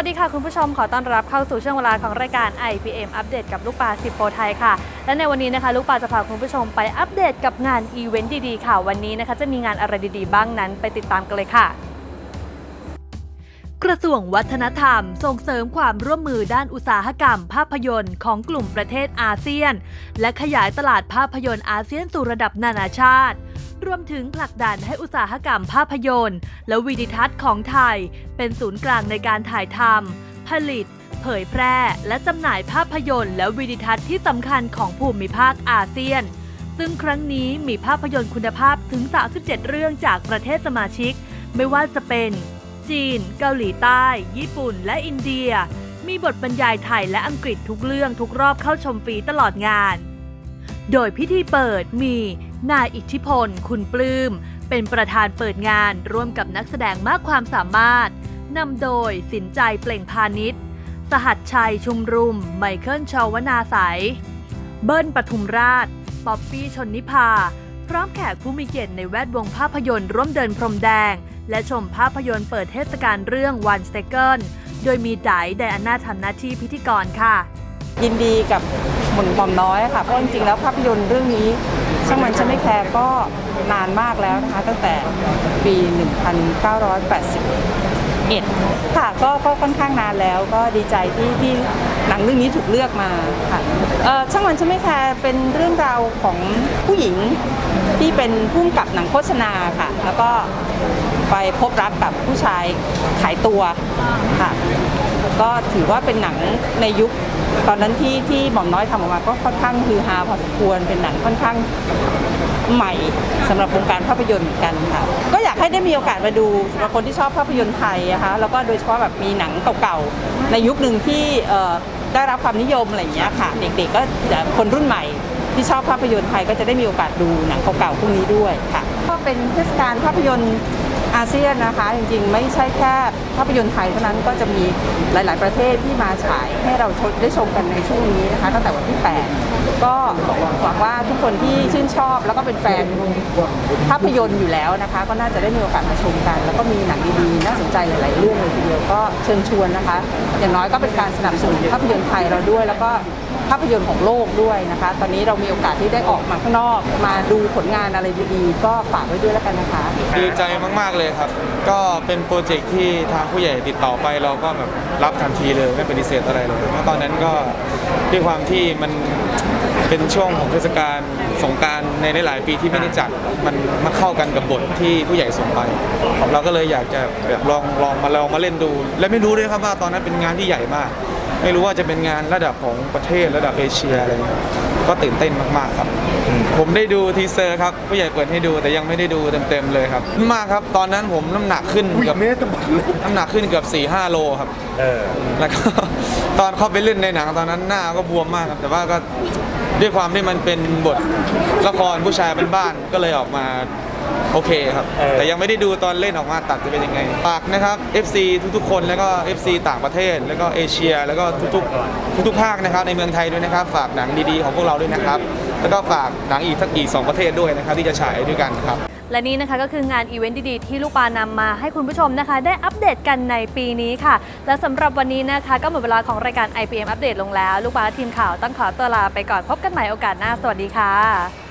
วัสดีค่ะคุณผู้ชมขอต้อนรับเข้าสู่ช่วงเวลาของรายการ IPM อัปเดตกับลูกปลาสิบโปรไทยค่ะ และในวันนี้นะคะ ลูกปลาจะพาคุณผู้ชมไปอัปเดตกับงานอีเวนต์ดีๆค่ะ วันนี้นะคะจะมีงานอะไรดีๆ บ้างนั้น ไปติดตามกันเลยค่ะ กระทรวงวัฒนธรรม ส่งเสริมความร่วมมือด้านอุตสาหกรรม ภาพยนตร์ของกลุ่มประเทศอาเซียน และขยายตลาดภาพยนตร์อาเซียนสู่ระดับนานาชาติ รวมถึงผลักดันให้อุตสาหกรรมภาพยนตร์ และวิดิทัศน์ของไทย เป็นศูนย์กลางในการถ่ายทำผลิต เผยแพร่ และจำหน่ายภาพยนตร์ และวิดิทัศน์ที่สำคัญของภูมิภาคอาเซียน ซึ่งครั้งนี้มีภาพยนตร์คุณภาพถึง 37 เรื่องจากประเทศสมาชิก ไม่ว่าจะเป็น จีน เกาหลีใต้ ญี่ปุ่น และอินเดีย มีบทบรรยายไทยและอังกฤษทุกเรื่องทุกรอบเข้าชมฟรีตลอดงานโดยพิธีเปิดมี นายอิทธิพล คุณปลื้ม เป็นประธานเปิดงานร่วมกับนักแสดงมากความสามารถ นำโดยสินใจเปล่งพาณิชย์ สหัสชัยชุมรุม ไมเคิลชาวนาใสยเบิ้ลปทุมราช ป๊อปปี้ชนนิพา พร้อมแขกผู้มีเกียรติในแวดวงภาพยนตร์ร่วมเดินพรมแดง และชมภาพยนตร์เปิดเทศกาลเรื่อง One Second โดยมีไดไดอาน่าทำหน้าที่พิธีกรค่ะ ยินดีกับ หม่อหม่อมน้อยค่ะเพราะจริงๆแล้วภาพยนตร์เรื่องนี้ช่างมันฉันไม่แคร์ก็นานมากแล้วนะคะตั้งแต่ปี 1981 ค่ะก็ก็ค่อนข้างนานแล้วก็ดีใจที่ที่หนังเรื่องนี้ถูกเลือกมาค่ะเออช่างมันฉันไม่แคร์เป็นเรื่องราวของผู้หญิงที่เป็นผู้กำกับหนังโฆษณาค่ะ แล้วก็ไปพบรักกับผู้ชายขายตัวค่ะ ก็ถือว่าเป็นหนังในยุค ตอนนั้นที่ที่หม่อมน้อยทำออกมาก็ค่อนข้างฮือฮาพอสมควรเป็นหนังค่อนข้างใหม่สำหรับวงการภาพยนตร์เหมือนกันค่ะก็อยากให้ได้มีโอกาสมาดูสำหรับคนที่ชอบภาพยนตร์ไทยนะคะแล้วก็โดยเฉพาะแบบมีหนังเก่าๆในยุคหนึ่งที่ได้รับความนิยมอะไรอย่างเงี้ยค่ะเด็กๆก็จะคนรุ่นใหม่ที่ชอบภาพยนตร์ไทยก็จะได้มีโอกาสดูหนังเก่าๆพวกนี้ด้วยค่ะก็เป็นเทศกาลภาพยนตร์ อาเซียนนะคะ จริงๆ ไม่ใช่แค่ภาพยนตร์ไทยเท่านั้นก็จะมีหลาย ๆ ประเทศที่มาฉายให้เราได้ชมกันในช่วงนี้นะคะตั้งแต่วันที่ 8 ก็หวังว่าทุกคนที่ชื่นชอบ แล้วก็เป็นแฟนภาพยนตร์อยู่แล้วนะคะ ก็น่าจะได้มีโอกาสมาชมกัน แล้วก็มีหนังดีๆน่าสนใจหลาย ๆ เรื่องเลยทีเดียวก็เชิญชวนนะคะ อย่างน้อยก็เป็นการสนับสนุนภาพยนตร์ไทยเราด้วย แล้วก็ ภาพยนตร์ของโลกด้วยนะคะ ตอนนี้เรามีโอกาสที่ได้ออกมาข้างนอก มาดูผลงานอะไรดีๆ ก็ฝากไว้ด้วยแล้วกันนะคะ ดีใจมากๆเลยครับ ก็เป็นโปรเจกต์ที่ทางผู้ใหญ่ติดต่อไปเราก็แบบรับทันทีเลยไม่ปฏิเสธอะไรเลยเพราะตอนนั้นก็ด้วยความที่มันเป็นช่วงของเทศกาลสงกรารในหลายๆปีที่ไม่ได้จัดมันมันเข้ากันกับบทที่ผู้ใหญ่ส่งไป เราก็เลยอยากจะแบบลองลองมาลองมาเล่นดู และไม่รู้ด้วยครับว่าตอนนั้นเป็นงานที่ใหญ่มาก ไม่รู้ว่าจะเป็นงานระดับของประเทศระดับเอเชียอะไรเงี้ยก็ตื่นเต้นมากๆครับ ผมได้ดูทีเซอร์ครับผู้ใหญ่เปิดให้ดูแต่ยังไม่ได้ดูเต็มๆเลยครับ มากครับตอนนั้นผมน้ำหนักขึ้นอุ้ยเกือบเมสะบัดเลยน้ำหนักขึ้นเกือบ4 5โลครับเออแล้วก็ตอนเข้าไปเล่นในหนังตอนนั้นหน้าก็บวมมากครับแต่ว่าก็ ด้วยความที่มันเป็นบทละครผู้ชายเป็นบ้านก็เลยออกมาโอเคครับ เออ แต่ยังไม่ได้ดูตอนเล่นออกมาตัดจะเป็นยังไงฝากนะครับ FC ทุกๆ คนแล้วก็ FC ต่างประเทศ แล้วก็เอเชีย แล้วก็ทุกๆ ทุกๆภาคนะครับในเมืองไทยด้วยนะครับ ฝากหนังดีๆของพวกเราด้วยนะครับ แล้วก็ฝากหนังอีกสักอีกสองประเทศด้วยนะครับที่จะฉายด้วยกันครับ และนี่นะคะก็คืองานอีเวนต์ดีๆ ที่ลูกปานำมาให้คุณผู้ชมนะคะ ได้อัปเดตกันในปีนี้ค่ะ และสำหรับวันนี้นะคะ ก็หมดเวลาของรายการ IPM อัปเดตลงแล้ว ลูกปาทีมข่าวต้องขอตัวลาไปก่อนพบกันใหม่โอกาสหน้า สวัสดีค่ะ